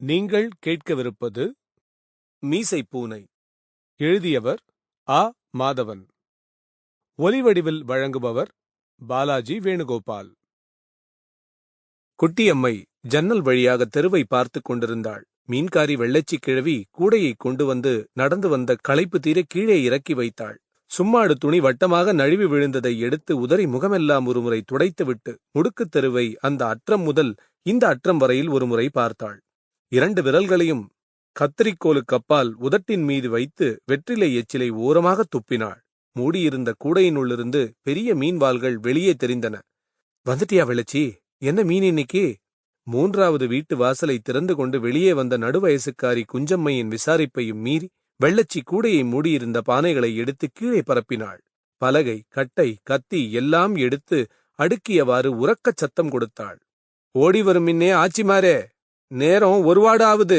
நீங்கள் கேட்கவிருப்பது மீசை பூனை. எழுதியவர் ஆ. மாதவன். ஒலிவடிவில் வழங்குபவர் பாலாஜி வேணுகோபால். குட்டியம்மை ஜன்னல் வழியாக தெருவை பார்த்துக் கொண்டிருந்தாள். மீன்காரி வெள்ளச்சி கிழவி கூடையை கொண்டு வந்து நடந்து வந்த களைப்பு தீர கீழே இறக்கி வைத்தாள். சும்மாடு துணி வட்டமாக நழுவி விழுந்ததை எடுத்து உதறி முகமெல்லாம் ஒருமுறை துடைத்துவிட்டு முடுக்குத் தெருவை அந்த அற்றம் முதல் இந்த அற்றம் வரையில் ஒருமுறை பார்த்தாள். இரண்டு விரல்களையும் கத்தரிக்கோலுக்கு அப்பால் உதட்டின் மீது வைத்து வெற்றிலை எச்சிலை ஓரமாக துப்பினாள். மூடியிருந்த கூடையினுள்ளிருந்து பெரிய மீன்வாள்கள் வெளியே தெரிந்தன. வந்துட்டியா வெளச்சி? என்ன மீன் இன்னைக்கு? மூன்றாவது வீட்டு வாசலை திறந்து கொண்டு வெளியே வந்த நடுவயசுக்காரி குஞ்சம்மையின் விசாரிப்பையும் மீறி வெள்ளச்சி கூடையை மூடியிருந்த பானைகளை எடுத்து கீழே பரப்பினாள். பலகை கட்டை கத்தி எல்லாம் எடுத்து அடுக்கியவாறு உறக்கச் சத்தம் கொடுத்தாள். ஓடி வரும் மின்னே ஆச்சிமாரே! நேரம் ஒருவாடாவது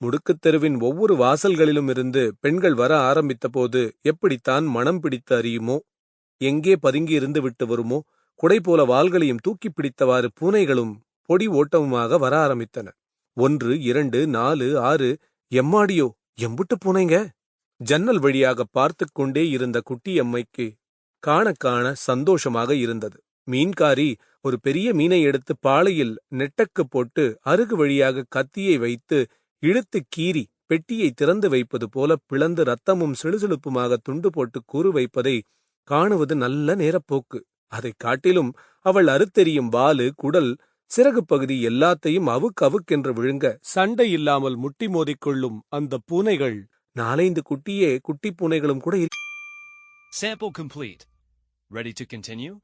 முடுக்குத் தெருவின் ஒவ்வொரு வாசல்களிலும் இருந்து பெண்கள் வர ஆரம்பித்தபோது எப்படித்தான் மனம் பிடித்து அறியுமோ எங்கே பதுங்கி இருந்து விட்டு வருமோ குடை போல வாள்களையும் தூக்கிப் பிடித்தவாறு பூனைகளும் பொடி ஓட்டமுமாக வர ஆரம்பித்தன. ஒன்று இரண்டு நாலு ஆறு எம்மாடியோ எம்புட்டு பூனைங்க? ஜன்னல் வழியாக பார்த்துக் கொண்டே இருந்த குட்டியம்மைக்கு காண காண சந்தோஷமாக இருந்தது. மீன்காரி ஒரு பெரிய மீனை எடுத்து பாளையில் நெட்டக்கு போட்டு அருகு வழியாக கத்தியை வைத்து இழுத்து கீறி பெட்டியை திறந்து வைப்பது போல பிளந்து ரத்தமும் சிழுசிழுப்புமாக துண்டு போட்டு கூறு வைப்பதை காணுவது நல்ல நேரப்போக்கு அதைக் காட்டிலும் அவள் அறுத்தெறியும் வாலு குடல் சிறகு பகுதி எல்லாத்தையும் அவுக்கு அவுக்கென்று விழுங்க சண்டை இல்லாமல் முட்டி மோதிக்கொள்ளும் அந்த பூனைகள் நாலைந்து குட்டியே குட்டி பூனைகளும் கூட இரு- Sample complete. Ready to continue?